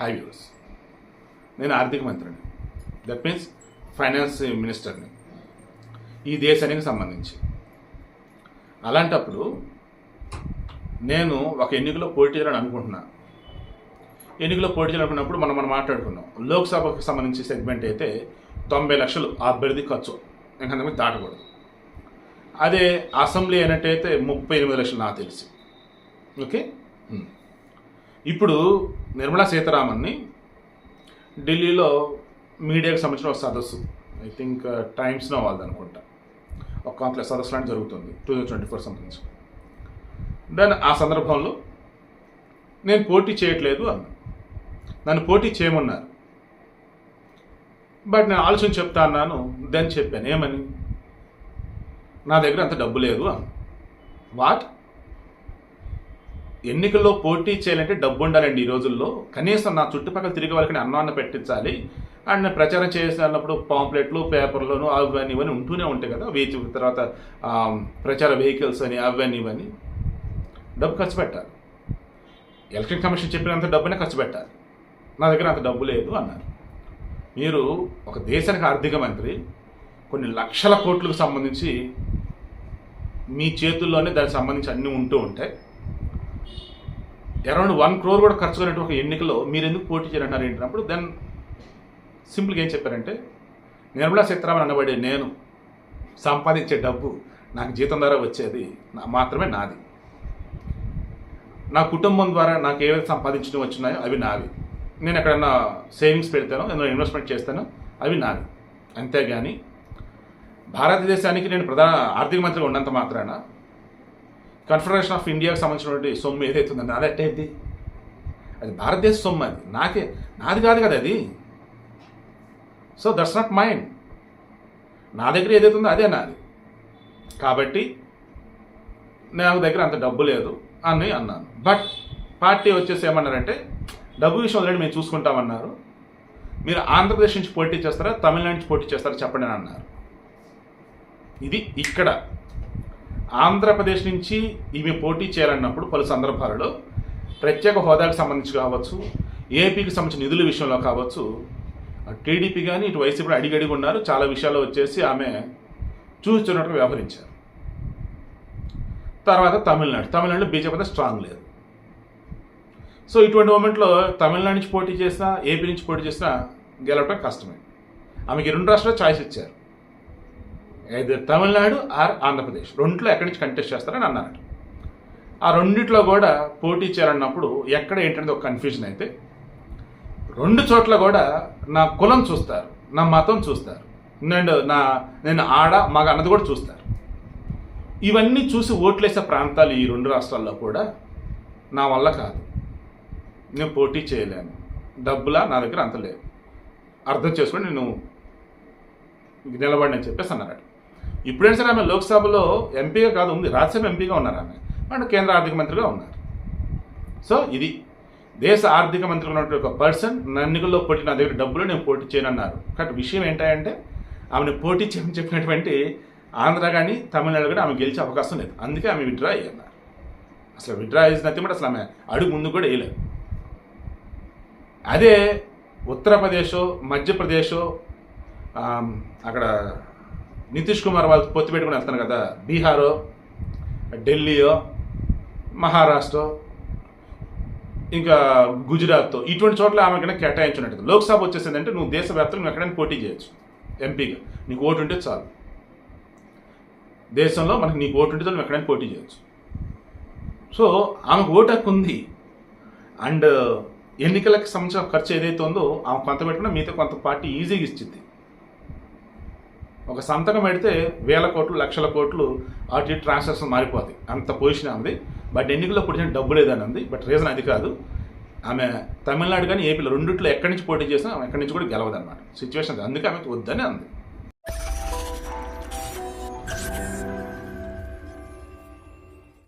High views నేను ఆర్థిక మంత్రిని. దట్ మీన్స్ ఫైనాన్స్ మినిస్టర్ని ఈ దేశానికి సంబంధించి. అలాంటప్పుడు నేను ఒక ఎన్నికలో పోటీ చేయాలని అనుకుంటున్నా. ఎన్నికలో పోటీ చేయాలనుకున్నప్పుడు మనం మనం మాట్లాడుకున్నాం. లోక్సభకు సంబంధించి సెగ్మెంట్ అయితే తొంభై లక్షలు అభ్యర్థి ఖర్చు. ఇంకంతకు దాటకూడదు. అదే అసెంబ్లీ అయినట్టయితే ముప్పై ఎనిమిది లక్షలు నాకు తెలిసి. ఓకే? ఇప్పుడు నిర్మలా సీతారామన్ని ఢిల్లీలో మీడియాకు సంబంధించిన ఒక సదస్సు. ఐ థింక్ టైమ్స్లో వాళ్ళది అనుకుంటా. ఒక కాంప్లెక్స్ సదస్సు లాంటి జరుగుతుంది. టూ థౌజండ్ ట్వంటీ ఫోర్ సంబంధించి. దెన్ ఆ సందర్భంలో నేను పోటీ చేయట్లేదు అన్న. నన్ను పోటీ చేయమన్నారు. బట్ నేను ఆలోచన చెప్తా అన్నాను. దెన్ చెప్పాను. ఏమని? నా దగ్గర అంత డబ్బు లేదు అన్న. వాట్ ఎన్నికల్లో పోటీ చేయాలంటే డబ్బు ఉండాలండి ఈ రోజుల్లో. కనీసం నా చుట్టుపక్కల తిరిగే వాళ్ళకి అన్నాన్ని పెట్టించాలి. అండ్ నేను ప్రచారం చేసినప్పుడు పాంప్లెట్లు పేపర్లను అవన్నీ ఇవన్నీ ఉంటూనే ఉంటాయి కదా. వేచి తర్వాత ప్రచార వెహికల్స్ అని అవన్నీ ఇవన్నీ. డబ్బు ఖర్చు పెట్టాలి. ఎలక్షన్ కమిషన్ చెప్పినంత డబ్బునే ఖర్చు పెట్టాలి. నా దగ్గర అంత డబ్బు లేదు అన్నారు. మీరు ఒక దేశానికి ఆర్థిక మంత్రి కొన్ని లక్షల కోట్లకు సంబంధించి మీ చేతుల్లోనే దానికి సంబంధించి అన్నీ ఉంటూ ఉంటాయి. అరౌండ్ వన్ క్రోర్ కూడా ఖర్చు అయినట్టు ఒక ఎన్నికలో మీరు ఎందుకు పోటీ చేయాలంటారు ఏంటన్నప్పుడు దెన్ సింపుల్గా ఏం చెప్పారంటే నిర్మలా సీతారామన్ అనబడే నేను సంపాదించే డబ్బు నాకు జీతం ద్వారా వచ్చేది నా- మాత్రమే నాది. నా కుటుంబం ద్వారా నాకు ఏవైతే సంపాదించడం వచ్చినాయో అవి నావి. నేను ఎక్కడన్నా సేవింగ్స్ పెడతాను ఏదైనా ఇన్వెస్ట్మెంట్ చేస్తాను అవి నావి. అంతేగాని భారతదేశానికి నేను ప్రధాన ఆర్థిక మంత్రిగా ఉన్నంత మాత్రాన కన్ఫెడరేషన్ ఆఫ్ ఇండియాకి సంబంధించినటువంటి సొమ్ము ఏదైతే ఉందో నాది అట్టేది అది భారతదేశ సొమ్ము అది. నాకే నాది కాదు కదా అది. సో దట్స్ నాట్ మైండ్ నా దగ్గర ఏదైతే ఉందో అదే నాది. కాబట్టి నా దగ్గర అంత డబ్బు లేదు అని అన్నాను. బట్ పార్టీ వచ్చేసి ఏమన్నారంటే డబ్బు విషయం ఆల్రెడీ మేము చూసుకుంటామన్నారు. మీరు ఆంధ్రప్రదేశ్ నుంచి పోటీ చేస్తారా తమిళనాడు నుంచి పోటీ చేస్తారా చెప్పండి అని అన్నారు. ఇది ఇక్కడ. ఆంధ్రప్రదేశ్ నుంచి ఈమె పోటీ చేయాలన్నప్పుడు పలు సందర్భాలలో ప్రత్యేక హోదాకు సంబంధించి కావచ్చు ఏపీకి సంబంధించిన నిధుల విషయంలో కావచ్చు టీడీపీ కానీ ఇటు వైసీపీ అడిగి ఉన్నారు. చాలా విషయాల్లో వచ్చేసి ఆమె చూస్తున్నట్టుగా వ్యవహరించారు. తర్వాత తమిళనాడు. తమిళనాడులో బీజేపీ స్ట్రాంగ్ లేదు. సో ఇటువంటి మూమెంట్లో తమిళనాడు నుంచి పోటీ చేసినా ఏపీ నుంచి పోటీ చేసినా గెలవటం కష్టమే. ఆమెకి రెండు రాష్ట్రాలు చాయిస్ ఇచ్చారు. అయితే తమిళనాడు ఆర్ ఆంధ్రప్రదేశ్. రెండిట్లో ఎక్కడి నుంచి కంటెస్ట్ చేస్తారని అన్నారట. ఆ రెండిట్లో కూడా పోటీ చేయాలన్నప్పుడు ఎక్కడ ఏంటనేది ఒక కన్ఫ్యూజన్ అయితే రెండు చోట్ల కూడా నా కులం చూస్తారు నా మతం చూస్తారు. నేను నా నేను ఆడ మగ అన్నది కూడా చూస్తారు. ఇవన్నీ చూసి ఓట్లేసే ప్రాంతాలు ఈ రెండు రాష్ట్రాల్లో కూడా నా వల్ల కాదు. నేను పోటీ చేయలేను. డబ్బులా నా దగ్గర అంత లేదు. అర్థం చేసుకొని నేను నిలబడి అని చెప్పేసి అన్నారట. ఇప్పుడైనా సరే ఆమె లోక్సభలో ఎంపీగా కాదు ఉంది. రాజ్యసభ ఎంపీగా ఉన్నారు ఆమె. అండ్ కేంద్ర ఆర్థిక మంత్రిగా ఉన్నారు. సో ఇది దేశ ఆర్థిక మంత్రి ఉన్నటువంటి ఒక పర్సన్ ఎన్నికల్లో పోటీ నా దగ్గర డబ్బులు నేను పోటీ చేయనన్నారు. కాబట్టి విషయం ఏంటంటే ఆమెను పోటీ చేయమని చెప్పినటువంటి ఆంధ్ర కానీ తమిళనాడు కానీ ఆమె గెలిచే అవకాశం లేదు. అందుకే ఆమె విత్డ్రా అయ్యన్నారు. అసలు విత్డ్రా చేసిన బట్ అసలు ఆమె అడుగు ముందు కూడా వేయలేదు. అదే ఉత్తరప్రదేశో మధ్యప్రదేశో అక్కడ నితీష్ కుమార్ వాళ్ళు పొత్తు పెట్టుకుని వెళ్తాను కదా. బీహారో ఢిల్లీయో మహారాష్ట్ర ఇంకా గుజరాత్ ఇటువంటి చోట్ల ఆమెకైనా కేటాయించినట్టు. లోక్సభ వచ్చేసిందంటే నువ్వు దేశవ్యాప్తంగా నువ్వు ఎక్కడైనా పోటీ చేయొచ్చు. ఎంపీగా. నీకు ఓటు ఉంటే చాలు. దేశంలో మనకి నీకు ఓటు ఉంటే నువ్వు ఎక్కడైనా పోటీ చేయొచ్చు. సో ఆమెకు ఓటు హక్కు ఉంది. అండ్ ఎన్నికలకు సంబంధించిన ఖర్చు ఏదైతే ఉందో ఆమె కొంత పెట్టుకున్నా మిగతా కొంత పార్టీ ఈజీగా ఇచ్చింది. ఒక సంతకం పెడితే వేల కోట్లు లక్షల కోట్లు అటు ఇటు ట్రాన్సాక్షన్ మారిపోతాయి. అంత పొజిషన్ ఉంది బట్ ఎన్నికల్లో పొడిచిన డబ్బు లేదని ఉంది బట్ రీజన్ అది కాదు. ఆమె తమిళనాడు కానీ ఏపీలో రెండిట్లో ఎక్కడి నుంచి పోటీ చేసినా ఆమె ఎక్కడి నుంచి కూడా గెలవదన్నమాట. సిచ్యువేషన్ అందుకే ఆమె వద్దని అంది.